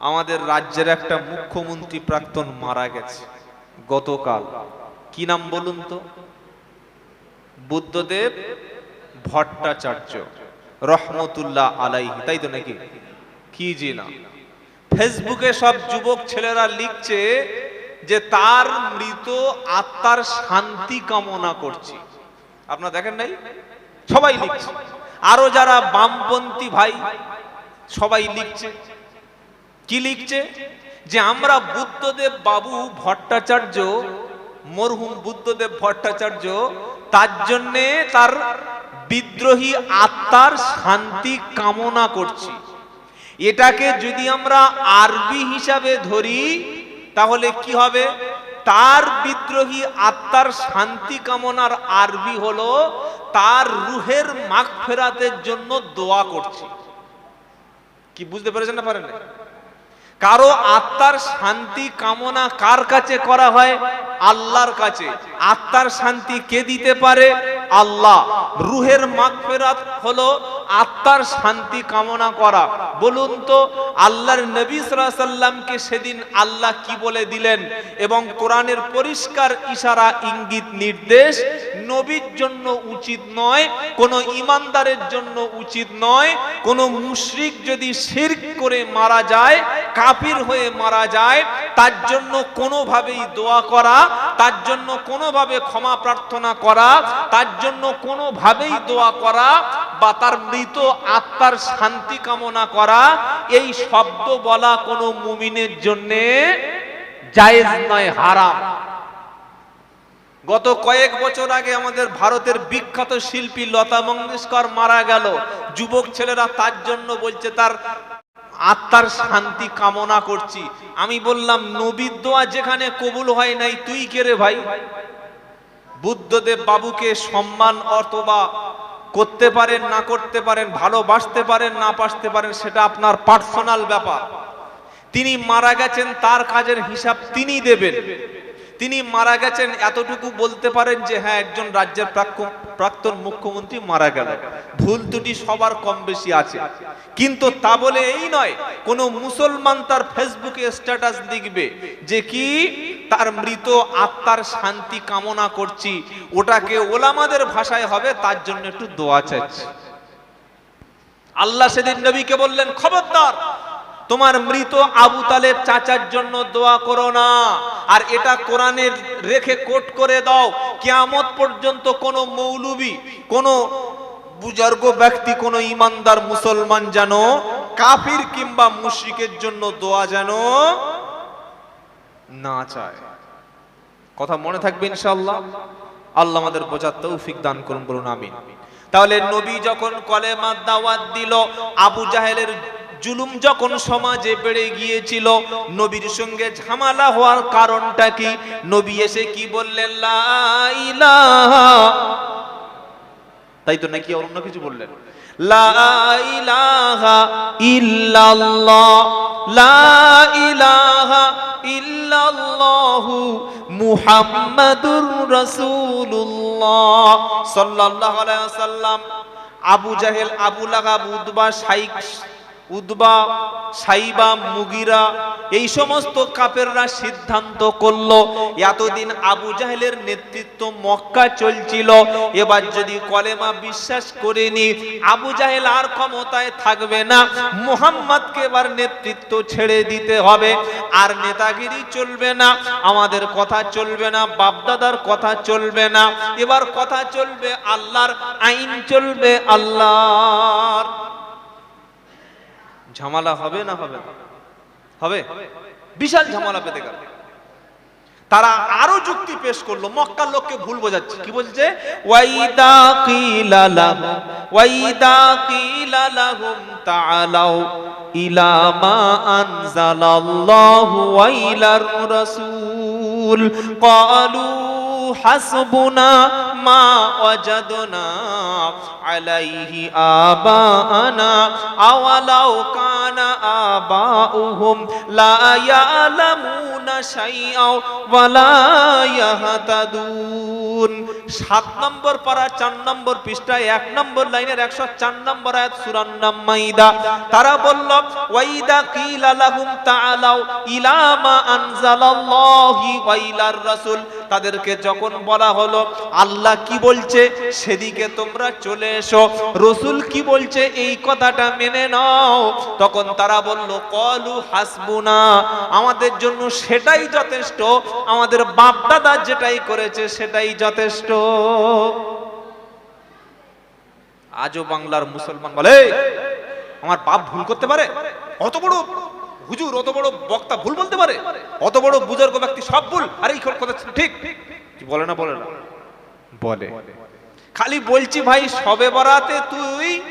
আমাদের রাজ্যের একটা মুখ্যমন্ত্রী প্রাক্তন মারা গেছে, গতকাল। কি নাম বলুন তো? বুদ্ধদেব ভট্টাচার্য, রহমতুল্লাহ আলাইহি, তাই তো নাকি? কি জি না। ফেসবুকে সব যুবক ছেলেরা লিখছে যে তার মৃত আত্মার শান্তি কামনা করছি। আপনারা দেখেন নাই? সবাই লিখছে। আরও যারা বামপন্থী ভাই, সবাই লিখছে। কি লিখছে? যে আমরা বুদ্ধদেব বাবু ভট্টাচার্য, মরহুম বুদ্ধদেব ভট্টাচার্য, তার জন্যে তার বিদ্রোহী আত্মার শান্তি কামনা করছি। এটাকে যদি আমরা আরবি হিসাবে ধরি, তাহলে কি হবে? তার বিদ্রোহী আত্মার শান্তি কামনার আরবি হলো, তার রুহের মাগ ফেরাতের জন্য দোয়া করছি। কি, বুঝতে পেরেছেন না পারেন না? কারও আত্মার শান্তি কামনা কার কাছে করা হয়? আল্লাহর কাছে। আত্মার শান্তি কে দিতে পারে? আল্লাহ। রুহের মাগফিরাত হলো আত্মার শান্তি কামনা করা। বলুন তো, আল্লাহর নবী সাল্লামকে সেদিন আল্লাহ কি বলে দিলেন? এবং কোরআনের পরিষ্কার ইশারা, ইঙ্গিত, নির্দেশ নবীর জন্য উচিত নয়, কোন ইমানদারের জন্য উচিত নয়, কোন মুশরিক যদি শিরক করে মারা যায়, কাফির হয়ে মারা যায়, তার জন্য কোনোভাবেই দোয়া করা, তার জন্য কোনোভাবে ক্ষমা প্রার্থনা করা, তার জন্য কোনোভাবেই দোয়া করা বা তার মৃত আত্মার শান্তি কামনা করা, এই শব্দ বলা কোনো মুমিনের জন্যে জায়েজ নয়, হারাম। গত কয়েক বছর আগে আমাদের ভারতের বিখ্যাত শিল্পী লতা মঙ্গেশকর মারা গেল। যুবক ছেলেরা তার জন্য বলছে, তার আত্মার শান্তি কামনা করছি। আমি বললাম, নবীর দোয়া যেখানে কবুল হয় নাই, তুই কে রে ভাই? বুদ্ধদেব বাবুকে সম্মান অথবা করতে পারেন, না করতে পারেন, ভালোবাসতে পারেন, না বাসতে পারেন, সেটা আপনার পার্সোনাল ব্যাপার। তিনি মারা গেছেন, তার কাজের হিসাব তিনি দেবেন। তিনি মারা গেছেন, এতটুকু বলতে পারেন যে হ্যাঁ একজন রাজ্যের প্রাক্তন মুখ্যমন্ত্রী মারা গেল। ভুল ত্রুটি সবার কম বেশি আছে। কিন্তু তা বলে এই নয়, কোন মুসলমান তার ফেসবুকে স্ট্যাটাস লিখবে যে কি, তার মৃত আত্মার শান্তি কামনা করছি, ওটাকে ওলামাদের ভাষায় হবে, তার জন্য একটু দোয়া চাচ্ছি আল্লাহ সেদিন নবীকে বললেন, খবরদার তোমার মৃত আবু তালেব চাচার জন্য দোয়া করো না। আর এটা কোরআনের রেখে কোট করে দাও। কিয়ামত পর্যন্ত কোনো মৌলবি, কোনো বুজর্গ ব্যক্তি, কোনো ইমানদার মুসলমান যেন কাফির কিংবা মুশরিকের জন্য দোয়া যেন না চায়। কথা মনে থাকবে ইনশাআল্লাহ? আল্লাহ আমাদের বোঝার তৌফিক দান করুন, বলুন আমিন। তাহলে নবী যখন কলেমা দাওয়াত দিল, আবু জাহেলের জুলুম যখন সমাজে বেড়ে গিয়েছিল, নবীর সঙ্গে ঝামেলা হওয়ার কারণটা কি? নবী এসে কি বললেন? তাই তো নাকি অন্য কিছু বললেন? ইল্লাল্লাহ ইল্লাল্লাহু মুহাম্মাদুর Abu Jahl, Abu Lahab Utba, শাইখ উদ্বা, সাইবা, মুগিরা, এই সমস্ত কাপেররা সিদ্ধান্ত করল, এতদিন আবু জাহেলের নেতৃত্ব মক্কা চলছিল, এবার যদি কলেমা বিশ্বাস করেনি, আবু জাহেল আর ক্ষমতায় থাকবে না, মোহাম্মদকে এবার নেতৃত্ব ছেড়ে দিতে হবে, আর নেতাগিরি চলবে না, আমাদের কথা চলবে না, বাপদাদার কথা চলবে না, এবার কথা চলবে আল্লাহর, আইন চলবে আল্লাহর। ঝামেলা হবে না হবে? হবে? বিশাল ঝামেলা পেতে গেল। তারা আরও যুক্তি পেশ করল, মক্কার লোককে ভুল বোঝাচ্ছে। কি বলছে? ওয়াইদা কিলা লাহুম ওয়াইদা কিলা লাহুম তাআলাউ ইলা মা আনজালাল্লাহু ওয়া ইলার রাসূল। ক্বালু হাসবুনা মা ওয়াজাদনা আলাইহি আবানা আওয়ালাউ কানা আবাউহুম, লা ইয়ালামুনা শাইআ ওয়ালা সাত নম্বর পারা, চার নম্বর পৃষ্ঠায়, এক নম্বর লাইনের একশো চার নম্বর আয়াত সূরার নাম মাইদা তারা বলল, ওয়াইদা কিলা লাহুম তাআলাউ ইলা মা আনজালাল্লাহি ওয়া রাসূল। তাদেরকে যখন বলা হলো, আল্লাহ কি বলছে? সেদিকে তোমরা চলে এসো। রসুল কি বলছে? এই কথাটা মেনে নাও। তখন তারা বলল, কলু হাসবুনা, আমাদের জন্য সেটাই যথেষ্ট। আমাদের বাপ দাদা যেটাই করেছে, সেটাই যথেষ্ট। আজও বাংলার মুসলমান বলে আমার বাপ ভুল করতে পারে? অত বড় হুজুর, অত বড় বক্তা ভুল বলতে পারে? অত বড় বুজুর্গ ব্যক্তি সব ভুল, আরে এই কথা ঠিক বলে না, বলে বলে। খালি বলছি ভাই, সবে বরাতে তুই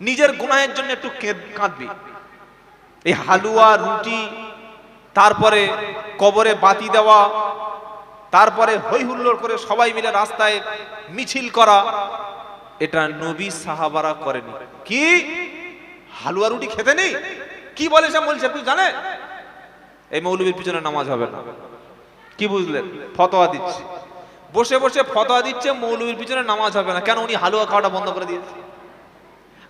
নিজের গুনাহের জন্য একটু কেঁদ- কাঁদবি। এই হালুয়া, রুটি, তারপরে কবরে বাতি দেওয়া, তারপরে হই হুল্লোড় করে সবাই মিলে রাস্তায় মিছিল করা, এটা নবী সাহাবারা করেনি। কি? হালুয়া, রুটি খেতে নেই? কি বলে সে বলছে আপনি জানেন? এই মৌলবীর পিছনে নামাজ হবে না। কি বুঝলেন? ফতোয়া দিচ্ছে। বসে বসে ফতোয়া দিচ্ছে, মৌলবীর পিছনে নামাজ হবে না। কেন উনি হালুয়া খাওয়াটা বন্ধ করে দিয়েছে?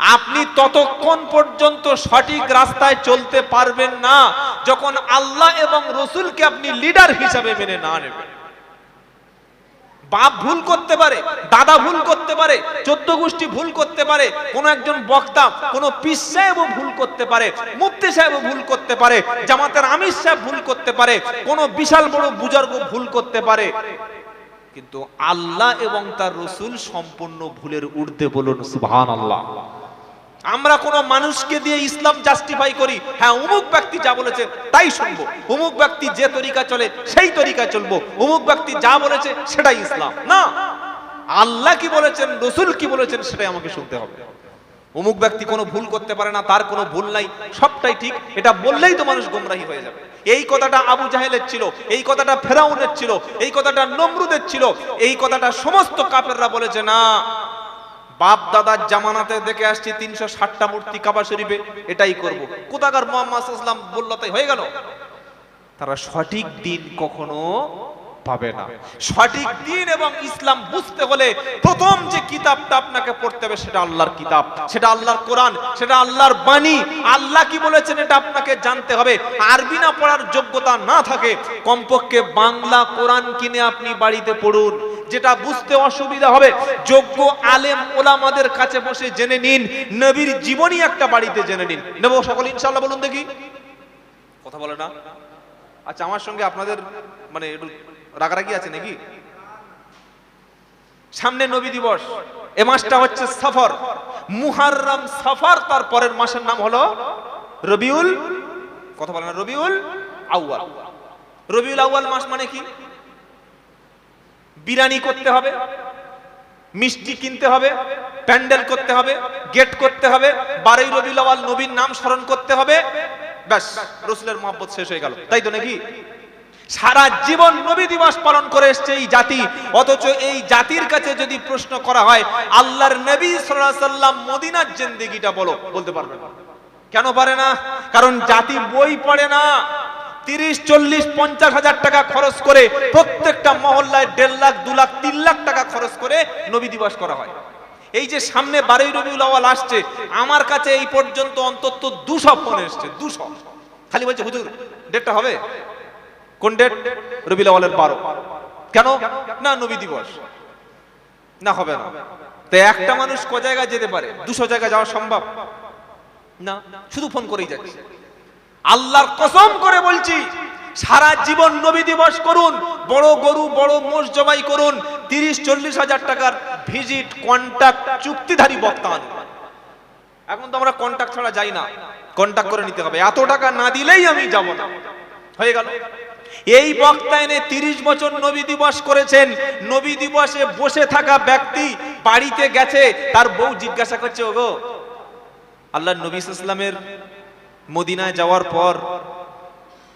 আপনি ততক্ষণ পর্যন্ত সঠিক রাস্তায় চলতে পারবেন না, যখন আল্লাহ এবং রসুলকে আপনি লিডার হিসাবে মেনে না নেবেন। বাপ ভুল করতে পারে, দাদা ভুল করতে পারে, চোদ্দ গোষ্ঠী ভুল করতে পারে, কোন একজন বক্তা, কোন পিস সাহেবও ভুল করতে পারে, মুফতি সাহেবও ভুল করতে পারে, জামাতের আমির সাহেব ভুল করতে পারে, কোন বিশাল বড় বুজুর্গ ভুল করতে পারে। কিন্তু আল্লাহ এবং তার রসুল সম্পূর্ণ ভুলের ঊর্ধ্বে বলুন সুবহান আল্লাহ আমরা কোন মানুষকে দিয়ে ইসলাম জাস্টিফাই করি হ্যাঁ অমুক ব্যক্তি যা বলেছে তাই শুনব, অমুক ব্যক্তি যে তরিকা চলে সেই তরিকা চলবো, অমুক ব্যক্তি যা বলেছে সেটাই ইসলাম। না, আল্লাহ কি বলেছেন, রসুল কি বলেছেন সেটাই আমাকে শুনতে হবে। অমুক ব্যক্তি কোনো ভুল করতে পারে না, তার কোনো ভুল নাই, সবটাই ঠিক, এটা বললেই তো মানুষ গোমরাহী হয়ে যাবে। এই কথাটা আবু জাহেলের ছিল, এই কথাটা ফেরাউনের ছিল, এই কথাটা নমরুদের ছিল, এই কথাটা সমস্ত কাপেররা বলেছে, না বাপ দাদার জামানাতে দেখে আসছি তিনশো ষাটটা মূর্তি কাবা শরীফে, এটাই করব। কোথাকার মোহাম্মদ বলল, তাই হয়ে গেল? তারা সঠিক দিন কখনো পাবে না। সঠিক দিন এবং ইসলাম বুঝতে হলে প্রথম যে কিতাবটা আপনাকে পড়তে হবে সেটা আল্লাহর কিতাব, সেটা আল্লাহর কোরআন, সেটা আল্লাহর বাণী। আল্লাহ কি বলেছেন এটা আপনাকে জানতে হবে। আরবি না পড়ার যোগ্যতা না থাকে, কমপক্ষে বাংলা কোরআন কিনে আপনি বাড়িতে পড়ুন, যেটা বুঝতে অসুবিধা হবে। যোগ্য আলেম ওলামাদের কাছে বসে জেনে নিন, নবীর জীবনী একটা বাড়িতে জেনে নিন। নেব সকল, ইনশাআল্লাহ বলুন দেখি। কথা বলে না? আচ্ছা আমার সঙ্গে আপনাদের মানে একটু রাগারাগি আছে নাকি? সামনে নবী দিবস। এ মাসটা হচ্ছে সফর। মুহাররম সফর, তার পরের মাসের নাম হলো রবিউল, কথা বলে না, রবিউল আউয়াল। রবিউল আউয়াল মাস মানে কি? বিরানি করতে হবে, মিষ্টি কিনতে হবে, প্যান্ডেল করতে হবে, গেট করতে হবে, বারোই রবিউল আওয়াল নবীর নাম স্মরণ করতে হবে, ব্যাস, রসুলের মহব্বত শেষ হয়ে গেল। তাই তো নাকি? সারা জীবন নবী দিবস পালন করে এসছে এই জাতি। অথচ এই জাতির কাছে যদি প্রশ্ন করা হয়, আল্লাহর নবী সাল্লাম মদিনার জিন্দেগিটা বলো, বলতে পারবে না। কেন পারে না? কারণ জাতি বই পড়ে না। তিরিশ, চল্লিশ, পঞ্চাশ হাজার টাকা খরচ করে প্রত্যেকটা মহল্লায় দেড় লাখ, দু লাখ, তিন লাখ টাকা খরচ করে নবী দিবস করা হয়। এই যে সামনে বারোই রবিউল আওয়াল আসছে, আমার কাছে এই পর্যন্ত অন্তত দুশো ফোন এসছে, দুশো। খালি বলছে, হুজুর ডেটটা হবে? কোন ডেট আওয়ালের বারো। কেন? না, নবী দিবস। না, হবে না। তো একটা মানুষ ক জায়গায় যেতে পারে? দুশো জায়গায় যাওয়া সম্ভব? না, শুধু ফোন করেই যাচ্ছে। আল্লাহর কসম করে বলছি, সারা জীবন নবী দিবস করুন, বড় গরু, বড় মোষ জবাই করুন, তিরিশ, চল্লিশ হাজার টাকার ভিজিট কন্ট্যাক্ট চুক্তিধারী বক্তা আনুন। এখন তো আমরা কন্ট্যাক্ট ছাড়া যাই না। কন্ট্যাক্ট করে নিতে হবে। এত টাকা না দিলেই আমি যাব না। হয়ে গেল। এই বক্তা এনে তিরিশ বছর নবী দিবস করেছেন। নবী দিবসে বসে থাকা ব্যক্তি বাড়িতে গেছে, তার বউ জিজ্ঞাসা করছে, ওগো, আল্লাহ নবী ইসলামের মদিনায় যাওয়ার পর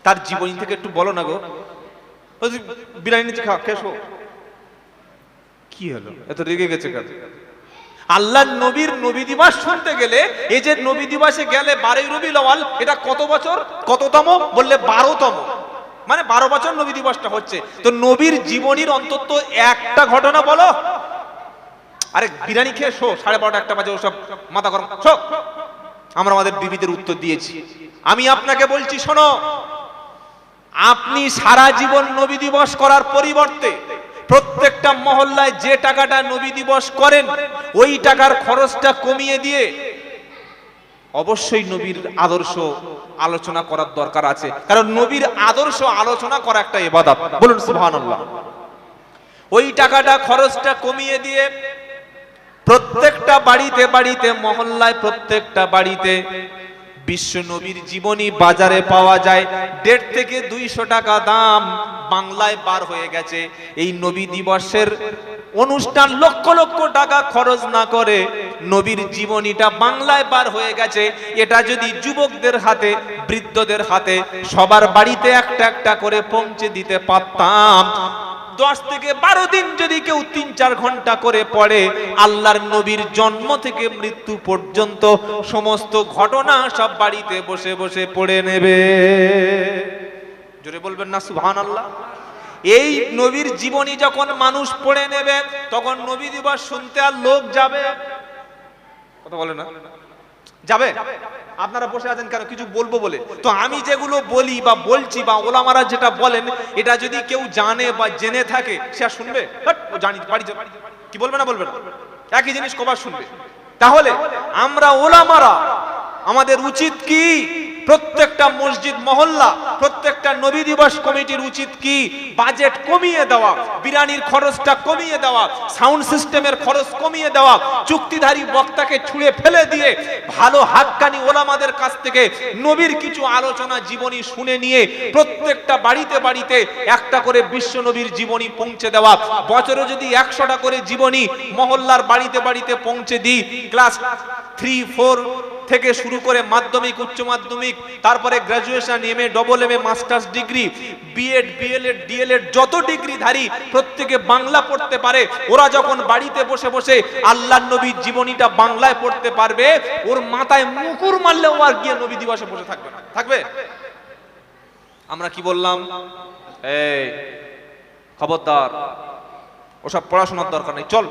তার জীবনী থেকে একটু বলো না গো। বিরিয়ানি নিচে খা খেসো কি হলো? এত রেগে গেছে কেন? আল্লাহ নবীর নবী দিবস শুনতে গেলে, এই যে নবী দিবসে গেলে বারোই রবি লওয়াল এটা কত বছর? কততম? বললে বারোতম। মানে বারো বছর নবী দিবসটা হচ্ছে। তো নবীর জীবনীর অন্তত একটা ঘটনা বলো। আরে বিরিয়ানি খেয়ে শো, সাড়ে বারোটা একটা বাজে ওসব মাথা গরম। শো। আমরা আমাদের বিবিদের উত্তর দিয়েছি। আমি আপনাকে বলছি, শোনো। আপনি সারা জীবন নবী দিবস করার পরিবর্তে প্রত্যেকটা মহল্লায় যে টাকাটা নবী দিবস করেন, ওই টাকার খরচটা কমিয়ে দিয়ে অবশ্যই নবীর আদর্শ আলোচনা করার দরকার আছে। কারণ নবীর আদর্শ আলোচনা করা একটা ইবাদত। বলুন, সুবহানাল্লাহ। ওই টাকাটা, খরচটা কমিয়ে দিয়ে প্রত্যেকটা বাড়িতে বাড়িতে, মহল্লায় প্রত্যেকটা বাড়িতে বিশ্ব নবীর জীবনী বাজারে পাওয়া যায়। দেড় থেকে দুইশো টাকা দাম বাংলায় বার হয়ে গেছে। এই নবী দিবসের অনুষ্ঠান লক্ষ লক্ষ টাকা খরচ না করে নবীর জীবনীটা বাংলায় পার হয়ে গেছে। এটা যদি যুবকদের হাতে, বৃদ্ধদের হাতে, সবার বাড়িতে একটা একটা করে পৌঁছে দিতে পারতাম। দশ থেকে বারো দিন যদি কেউ তিন চার ঘণ্টা করে পড়ে, আল্লাহর নবীর জন্ম থেকে মৃত্যু পর্যন্ত সমস্ত ঘটনা সব বাড়িতে বসে বসে পড়ে নেবে। জোরে বলবেন না সুহান আল্লাহ এই নবীর জীবনী যখন মানুষ পড়ে নেবে, তখন নবী দিবস শুনতে আর লোক যাবে। কথা বলে না? যাবে? আপনারা বসে আছেন কেন? কিছু বলব বলে। তো আমি যেগুলো বলি বা বলছি বা ওলামারা যেটা বলেন, এটা যদি কেউ জানে বা জেনে থাকে, সে শুনবে? জানি, বাড়ি কি বলবে না বলবে না? একই জিনিস কবার শুনবে। তাহলে আমরা ওলামারা, আমাদের উচিত কি? প্রত্যেকটা মসজিদ মহল্লা প্রত্যেকটা নবী দিবস কমিটির উচিত কি? বাজেট কমিয়ে দেওয়া বিরানির খরচটা কমিয়ে দেওয়া, সাউন্ড সিস্টেমের খরচ কমিয়ে দেওয়া, চুক্তিধারী বক্তাকে ছুঁড়ে ফেলে দিয়ে ভালো হাক্কানি ওলামাদের কাছ থেকে নবীর কিছু আলোচনা, জীবনী শুনে নিয়ে প্রত্যেকটা বাড়িতে বাড়িতে একটা করে বিশ্ব নবীর জীবনী পৌঁছে দেওয়া, বছরে যদি একশোটা করে জীবনী মহল্লার বাড়িতে বাড়িতে পৌঁছে দিই, ক্লাস থ্রি, ফোর থেকে শুরু করে মাধ্যমিক, উচ্চ মাধ্যমিক, তারপরে graduation M A double M A masters degree B Ed B L Ed D L Ed যত ডিগ্রিধারী প্রত্যেকে বাংলা পড়তে পারে, ওরা যখন বাড়িতে বসে বসে আল্লাহ নবীর জীবনীটা বাংলায় পড়তে পারবে, ওর মাথায় মুকুর মারলেও আর গিয়ে নবী দিবসে বসে থাকবে না। থাকবে? আমরা কি বললাম? এই, খবরদার, ওসব পড়াশোনার দরকার নেই, চল।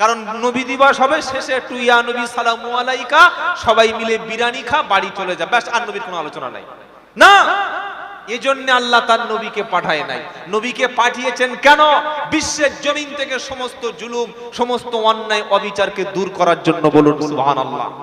কারণ নবী দিবস হবে, শেষে একটু ইয়া নবী, সালামু আলাইকা, সবাই মিলে বিরানি খা, বাড়ি চলে যা। ব্যাস, আর নবীর কোনো আলোচনা নাই। না! এজন্য আল্লাহ তার নবীকে পাঠায় নাই। নবীকে পাঠিয়েছেন কেন? বিশ্বের জমিন থেকে সমস্ত জুলুম, সমস্ত অন্যায়, অবিচারকে দূর করার জন্য বলুন, সুবহানাল্লাহ।